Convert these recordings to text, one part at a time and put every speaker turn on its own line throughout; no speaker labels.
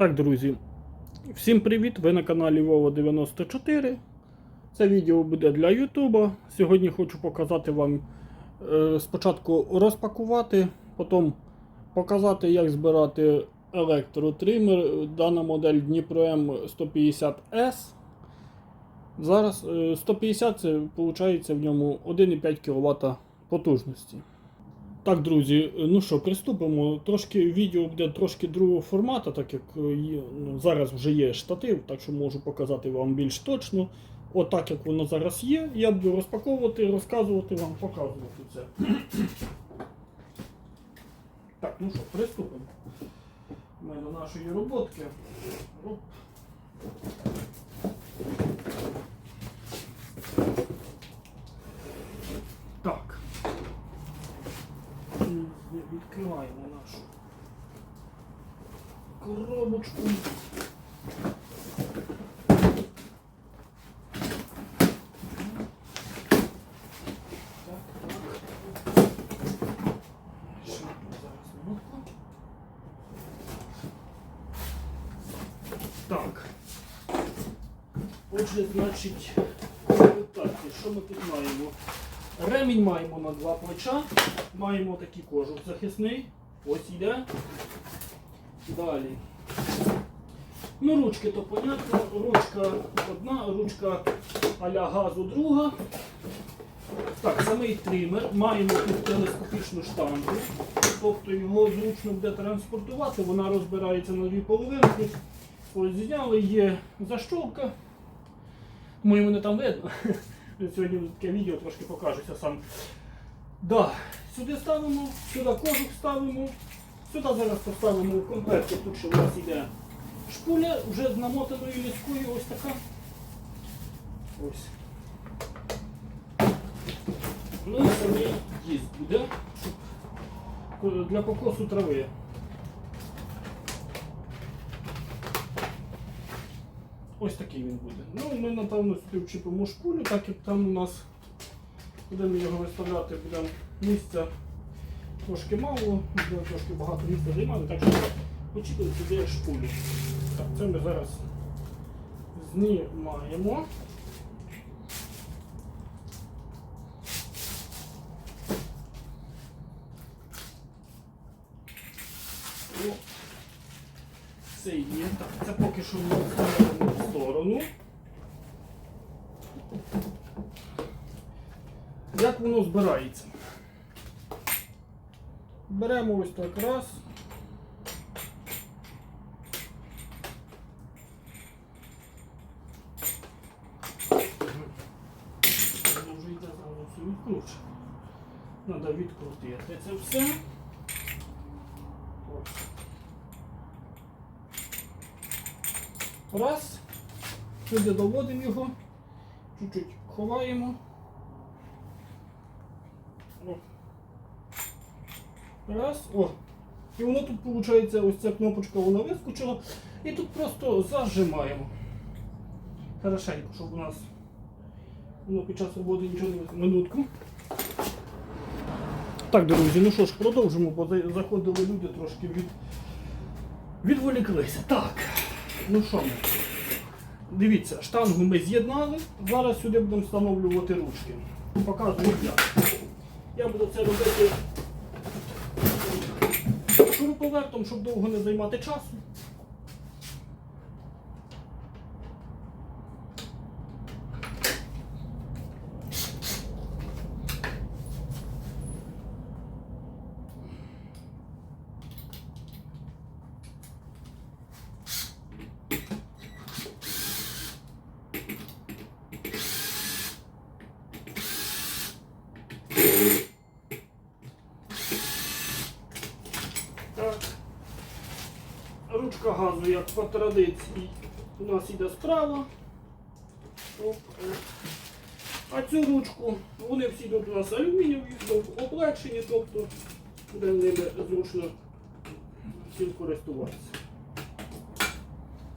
Так, друзі, всім привіт! Ви на каналі Вова 94. Це відео буде для Ютуба. Сьогодні хочу показати вам е, спочатку розпакувати, потім показати, як збирати електротример. Дана модель Дніпро М 150S. Зараз е, 150 це виходить в ньому 1,5 кВт потужності. Так, друзі, ну що, приступимо. Трошки відео буде трошки другого формату, так як е, є, ну, зараз вже є штатив, так що можу показати вам більш точно. Отак як воно зараз є, я буду розпаковувати, розказувати вам, показувати це. Так, ну що, приступимо. Ми до нашої роботки. Оп. Так. М, Відкриваємо нашу коробочку. Так. Отже, значить, комплектація. Що ми тут маємо? Ремінь маємо на два плеча. Маємо такий кожух захисний. Ось йде. Далі. Ну, ручки то понятно. Ручка одна, ручка а-ля газу друга. Так, самий тример. Маємо тут телескопічну штангу. Тобто його зручно буде транспортувати, вона розбирається на дві половинки. Ось зняли, є защолка. Моєму не там видно. Сьогодні таке відео трошки покажуся сам. Да, сюди ставимо, сюди кожух ставимо, сюди зараз поставимо в комплекті, тут ще у нас йде шпуля вже з намотаною ліскою, ось така. Ось. Ну і самий диск буде, для покосу трави. Ось такий він буде. Ну, ми, напевно, сюди вчепимо шпулю, так як там у нас будемо його виставляти, буде місця трошки мало, трошки багато місця займати, так що очікуємо сюди шпулю. Так, це ми зараз знімаємо. О, це є. Так, це поки що ми ставимо в сторону. Як воно збирається? Беремо ось так раз. Треба відкрутити це все. Раз. Сюди доводимо його, чуть-чуть ховаємо. О. Раз. О. І воно тут виходить, ось ця кнопочка вона вискочила. І тут просто зажимаємо. Хорошенько, щоб у нас воно під час роботи нічого не. Минутку. Так, друзі, ну що ж, продовжимо, бо заходили люди трошки від... відволіклися. Так. Ну що ми? Дивіться, штангу ми з'єднали. Зараз сюди будемо встановлювати ручки. Показую як. Я буду це робити шуруповертом, щоб довго не займати часу. Так. Ручка газу, як по традиції, у нас йде справа. А цю ручку, вони всі тут у нас алюмінієві, облегшені, тобто буде ними зручно всім користуватися.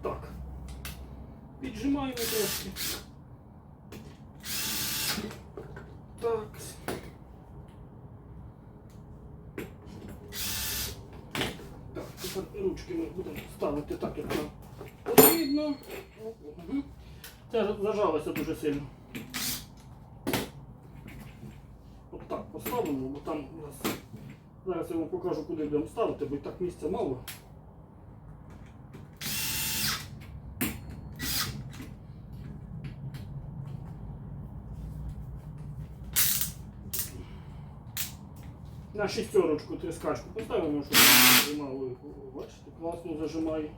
Так. Піджимаємо трошки. Так. Так, тепер ручки ми будемо ставити. так, як нам потрібно. Це зажалося дуже сильно. От так поставимо, бо там у нас. Зараз я вам покажу, куди будемо ставити, бо і так місця мало. На шістерочку тріскачку поставимо, щоб зажимало. Бачите, класно зажимає.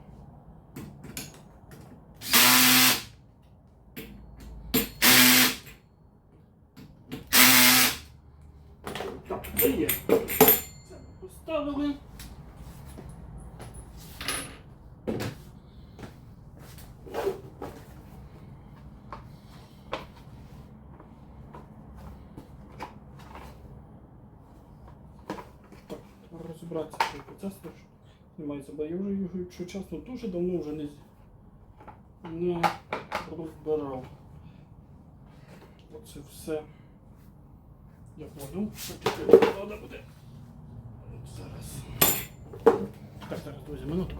Так, це є. Це поставили. Так, треба розібратися, що знімається, бо я вже його, якщо чесно, дуже давно вже не, не розбирав. Оце все. Я що тепер треба буде. Зараз. Так, зараз, друзі, минутку.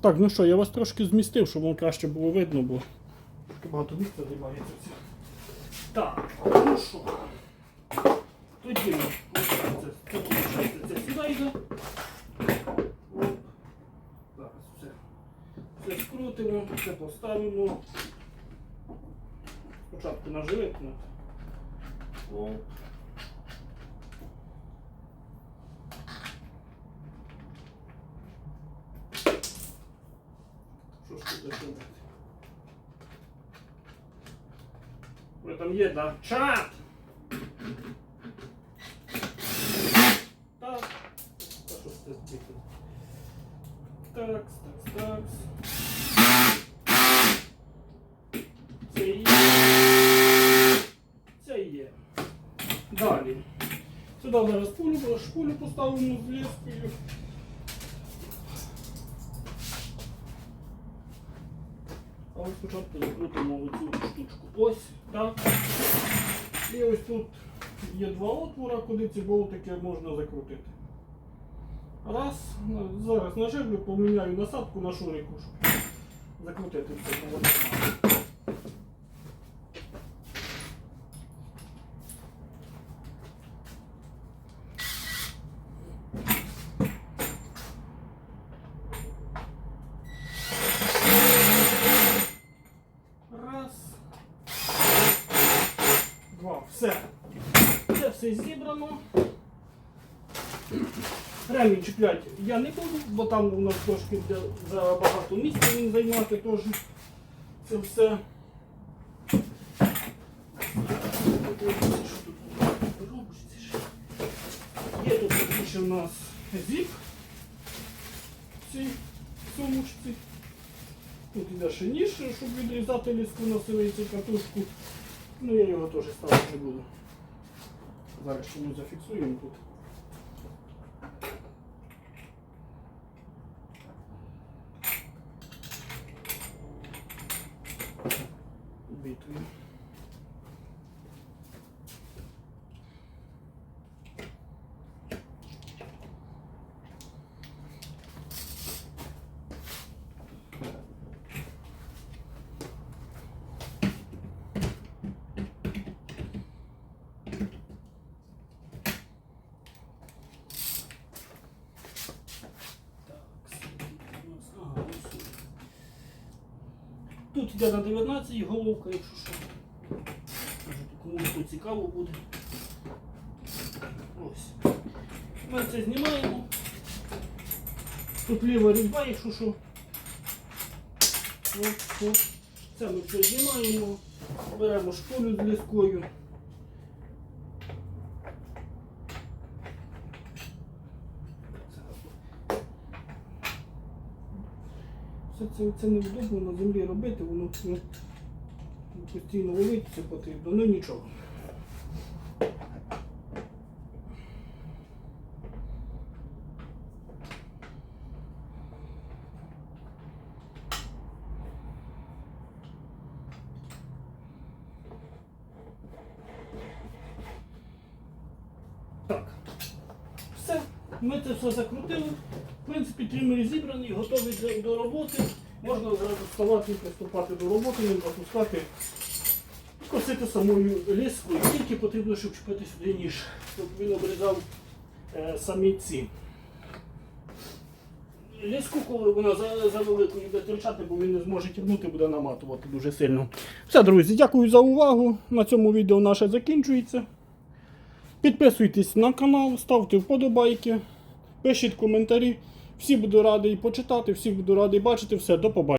Так, ну що, я вас трошки змістив, щоб вам краще було видно, бо багато місця займається. Так, ну що. Тоді це, це, сюди йде. Зараз все. Все скрутимо, це поставимо. Спочатку на живитну. Що ж тут робити? Ви там є, да? Чат! Так. Та що ж це збити? Так, так, так. Це є. Це є. Далі. Сюди зараз шпулю, шпулю поставимо з лескою. Але спочатку закрутимо оцю штучку. Ось, так. І ось тут є два отвора, куди ці болтики можна закрутити. Раз, ну, зараз наживлю, поміняю насадку на шурику, щоб закрутити все. Два. Все. Це все зібрано. Ремінь чіпляти я не буду, бо там у нас трошки забагато місця він займати теж. Це все. Є тут ще у нас зіп в цій сумочці. Тут іде ще ніж, щоб відрізати ліску на силиці катушку. Ну я його теж ставити не буду. Зараз чомусь зафіксуємо тут. between Тут йде на 19 головка, якщо що. Комусь тут цікаво буде. Ось. Ми це знімаємо. Тут ліва різьба, якщо що. Ось, ось. Це ми все знімаємо. Беремо школю з ліскою. Все це, це невдобно на землі робити, воно постійно валитися потрібно, ну нічого. Так. Все, ми це все закрутили. В принципі, тример зібраний, готовий до роботи. Можна зразу вставати і приступати до роботи, не запускати, косити самою ліскою. Тільки потрібно, щоб чіпити сюди ніж, щоб він обрізав е, самі. Ліску, коли вона за, великою буде торчати, бо він не зможе тягнути, буде наматувати дуже сильно. Все, друзі, дякую за увагу. На цьому відео наше закінчується. Підписуйтесь на канал, ставте вподобайки, пишіть коментарі. Всі буду радий почитати, всіх буду радий бачити. Все, до побачення.